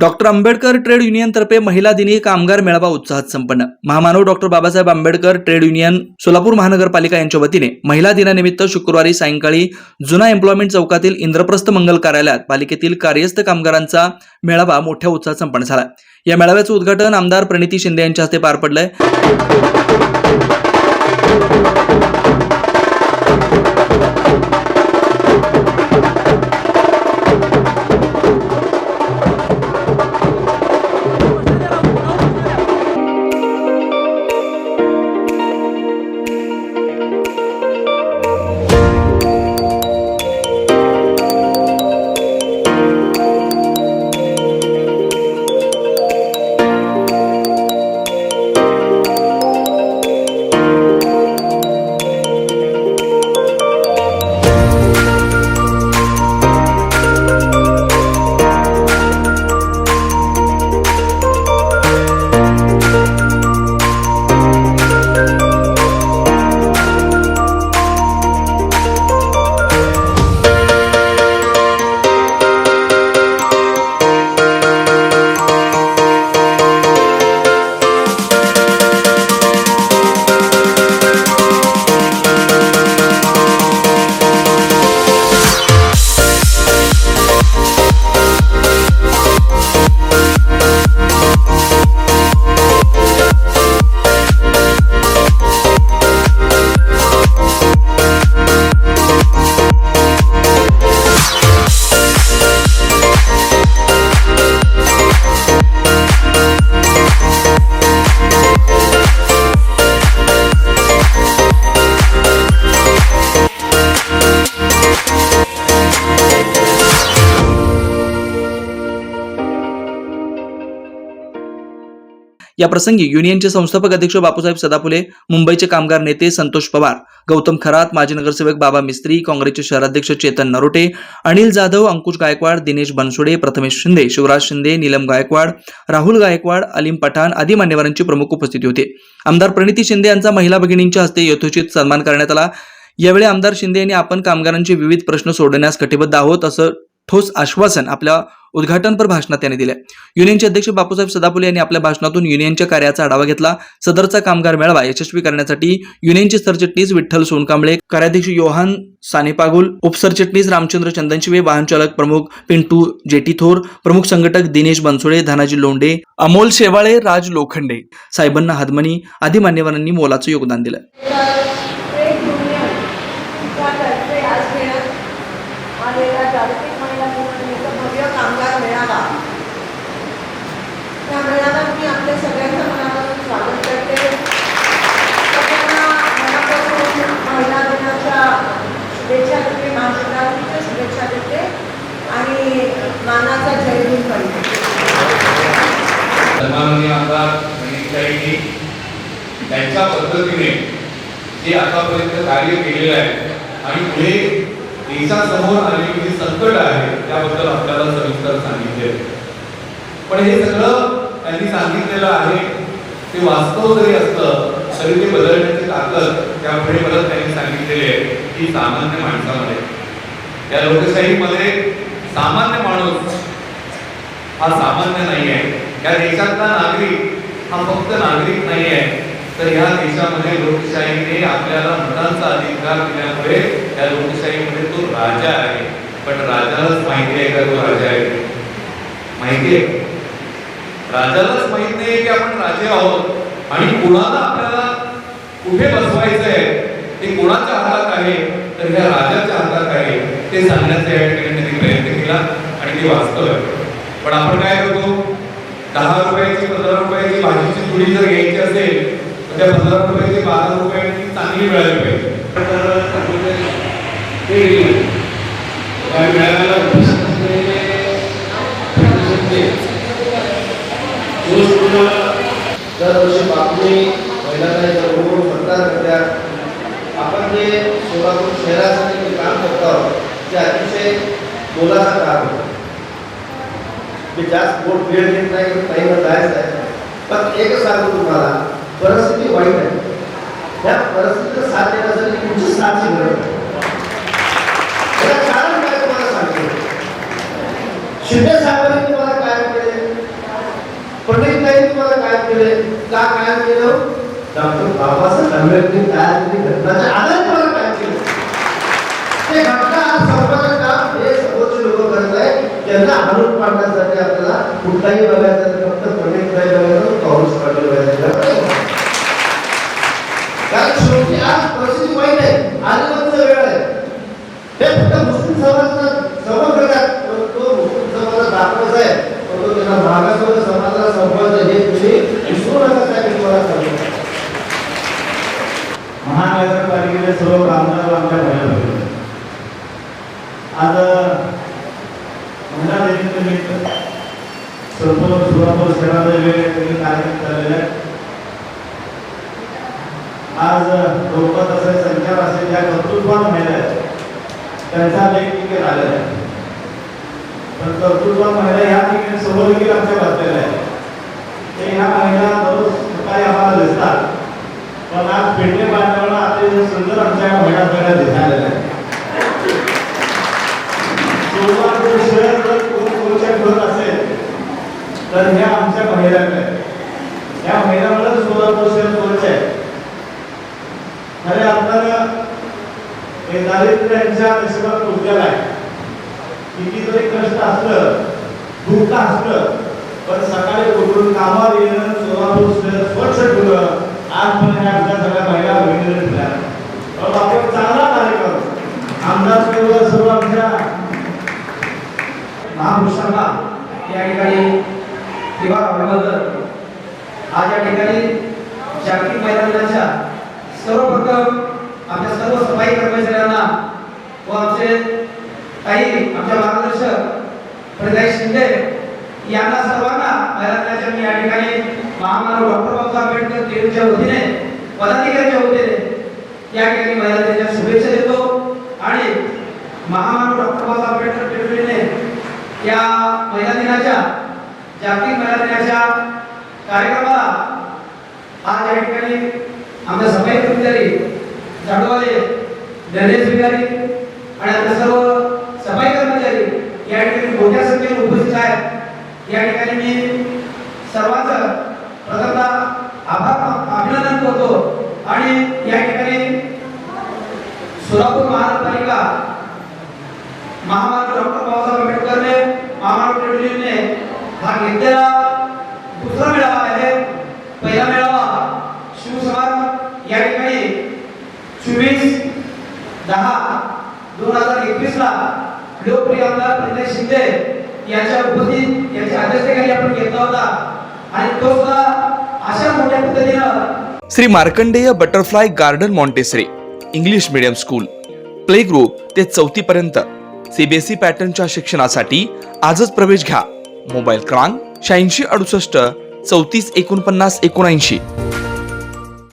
Doctor Ambedkar trade युनियनतर्फे महिला दिनी कामगार मेळावा उत्साहात संपन्न. महामानव doctor Babasaheb Ambedkar trade union Solapur महानगरपालिका यांच्या वतीने महिला दिनानिमित्त शुक्रवारी सायंकाळी जुना एम्प्लॉयमेंट चौकातील इंद्रप्रस्थ मंगल कार्यालयात पालिकेतील कार्यस्थ कामगारांचा मेळावा मोठ्या उत्साहात संपन्न झाला. या मेळाव्याचं उद्घाटन आमदार प्रणिती शिंदे यांच्या हस्ते पार पडलंय. या प्रसंगी युनियनचे संस्थापक अध्यक्ष बापूसाहेब सदाफुले मुंबईचे कामगार नेते संतोष पवार गौतम खरात माजी नगरसेवक बाबा मिस्त्री काँग्रेसचे शहराध्यक्ष चेतन नरोटे अनिल जाधव अंकुश गायकवाड दिनेश बनसोडे प्रथमेश शिंदे शिवराज शिंदे नीलम गायकवाड राहुल गायकवाड अलीम पठाण आदी मान्यवरांची प्रमुख उपस्थिती होती. आमदार प्रणिती शिंदे यांचा महिला भगिनींच्या हस्ते यथोचित सन्मान करण्यात आला. यावेळी आमदार शिंदे यांनी आपण कामगारांचे विविध प्रश्न सोडवण्यास कटिबद्ध आहोत असं ठोस आश्वासन आपल्या उद्घाटनपर भाषणात त्यांनी दिले युनियनचे अध्यक्ष बापूसाहेब सदापुले यांनी आपल्या भाषणातून युनियनच्या कार्याचा आढावा घेतला. सदरचा कामगार मेळावा यशस्वी करण्यासाठी युनियनचे सरचिटणीस विठ्ठल सोनकांबळे कार्याध्यक्ष योहान सानेपागुल उपसरचिटणीस रामचंद्र चंदनशिवे वाहनचालक प्रमुख पिंटू जेटी थोर प्रमुख संघटक दिनेश बनसोडे धनाजी लोंढे अमोल शेवाळे राज लोखंडे साहेबांना हदमनी आदी मान्यवरांनी मोलाचं योगदान दिलं ट्रेड युनियन तर्फे आज घेण्यात आलेला जागतिक महिला दिनानिमित्त भव्य कामगार मेळावा त्या मेळाव्यात मी आपल्या सगळ्यांचं मनापासून स्वागत करते सगळ्यांना मनापासून महिला दिनाच्या शुभेच्छा देते महाशिवरात्रीच्या शुभेच्छा देते आणि मानाचा जय भीम करते सन्माननीय आमदार प्रणिताईंनी त्यांच्या पद्धतीने जे आतापर्यंत कार्य केलेलं आहे आणि पुढे देशासमोर आलेली जी संकट आहे त्याबद्दल आपल्याला सविस्तर सांगितले. पण हे सगळं त्यांनी सांगितलेलं आहे ते वास्तव जरी असलं तरी ते बदलण्याची ताकद त्यापुढे परत त्यांनी सांगितलेली आहे की सामान्य माणसामध्ये. या लोकशाहीमध्ये सामान्य माणूस हा सामान्य नाही आहे या देशातला नागरिक हा फक्त नागरिक नाही आहे तर या देशामध्ये लोकशाहीने आपल्याला मतांचा अधिकार दिल्यामुळे त्या लोकशाहीमध्ये तो राजा आहे. पण राजालाच माहिती आहे का तो राजा आहे? माहिती आहे. राजालाच माहीत नाही की आपण राजे आहोत आणि कुणाला आपल्याला कुठे बसवायचं आहे? ते कुणाच्या हातात आहे? तर ह्या राजाच्या हातात आहे. ते सांगण्याचा या ठिकाणी प्रयत्न केला आणि ते वास्तव आहे पण आपण काय करतो? दहा रुपयाची पंधरा रुपयाची भाजीची पुडी जर घ्यायची असेल तर त्या पंधरा ते बारा रुपये आणि चांगली मिळाली पाहिजे. तर दरवर्षी बापणी महिलांना बरोबर मतदान करतात आपण जे सोलापूर शहरासाठी जे काम करतो आहोत ते अतिशय बोलाचं काम मी जास्त बोट वेळ घेत नाही काही जायचं आहे पण एकच सांगतो तुम्हाला परिस्थिती वाईट आहे. त्या परिस्थितीचं साथ देण्यासाठी तुमची साथची गरज आहे कारण काय तुम्हाला सांगतो? शिंदे साहेबांनी तुम्हाला काय केले. केले. का काय केलं? डॉक्टर बाबासाहेब आंबेडकर तयार केली. घटनाच्या आधारे मला काय केलं. ते घटना आज काम हे लोक करत आहे त्यांना हाणून पाडण्यासाठी आपल्याला कुठलाही बघायचं फक्त पंडितराय बघायचं काँग्रेस पार्टी बघायचं कारण शेवटी आज परिस्थिती वाईट आहे आजूबाजूचा वेळ आहे हे फक्त मुस्लिम समाजाचा समज करतात पण तो मुस्लिम समाजाचा दाखवायचा आहे पण तो त्यांना मागासवर्ग समाजाला संपवायचा हे तुम्ही विसरू नका त्या मी तुम्हाला सांगतो महानगरपालिकेचे सर्व कामगार आमच्या महिला भगिनी. आज महिला दिनानिमित्त संपूर्ण सोलापूर शहरामध्ये वेगवेगळे कार्यक्रम झालेले आहेत आज रोपत असे संचार असे ज्या कर्तृत्वान महिला आहेत त्यांचा लेख तिथे आलेला आहे. पण कर्तृत्वान महिला ह्या ठिकाणी समोर देखील आमच्या बसलेल्या आहेत ते ह्या महिला दररोज सकाळी आम्हाला दिसतात. पण आज पेंडे बांधवांना अतिशय सुंदर आमच्या महिला सगळ्या दिसायला तर ह्या आमच्या महिला आहेत. या महिलांना सोलापूर शहर कोणचे आहे खरे आपल्याला हे दारिद्र्यांच्या नशिबात उद्याला आहे. किती जरी कष्ट असलं दुःख असलं पण सकाळी उठून कामावर येणं सोलापूर शहर स्वच्छ ठेवलं आज पण ह्या आमच्या सगळ्या महिला बहिणीने ठेवल्या पण आपण चांगला कार्यक्रम. आमदार केवळ सर्व आमच्या महापुरुषांना. या ठिकाणी किंवा अभिवादन आज या ठिकाणी जागतिक महिला दिनाच्या सर्वप्रथम आमच्या सर्व सफाई कर्मचाऱ्यांना व आमचे काही आमच्या मार्गदर्शक प्रदय शिंदे यांना सर्वांना मैदानाच्या मी या ठिकाणी महामानव डॉक्टर बाबासाहेब आंबेडकर केंद्रच्या वतीने पदाधिकाऱ्यांच्या वतीने या ठिकाणी महिला शुभेच्छा देतो. आणि महामानव डॉक्टर बाबासाहेब आंबेडकर टेकडीने या महिला दिनाच्या जागतिक महिला दिनाच्या कार्यक्रमाला आज या ठिकाणी आमच्या सफाई कर्मचारी झाडूवाले गणेश विहारी आणि आमच्या सर्व सफाई कर्मचारी या ठिकाणी मोठ्या संख्येने उपस्थित आहेत. या ठिकाणी मी सर्वांचं प्रथमतः आभार अभिनंदन करतो आणि या ठिकाणी सोलापूर महानगरपालिका महामानव डॉक्टर बाबासाहेब आंबेडकरने महामानव ट्रेडमिलने हा घेतलेला दुसरा मेळावा आहे पहिला मेळावा शिवसमाज या ठिकाणी चोवीस दहा दोन हजार एकवीस ला लोकप्रिय आमदार प्रणय शिंदे यांच्या उपस्थित यांच्या अध्यक्षतेखाली आपण घेतला होता. आणि तो सुद्धा अशा मोठ्या पद्धतीनं Shri Markandeya butterfly garden montessori English medium school play group ते चौथी पर्यंत सीबीएसई पॅटर्नच्या शिक्षणासाठी आजच प्रवेश घ्या. मोबाईल क्रमांक शहाऐंशी अडुसष्ट चौतीस एकोणपन्नास एकोणऐंशी.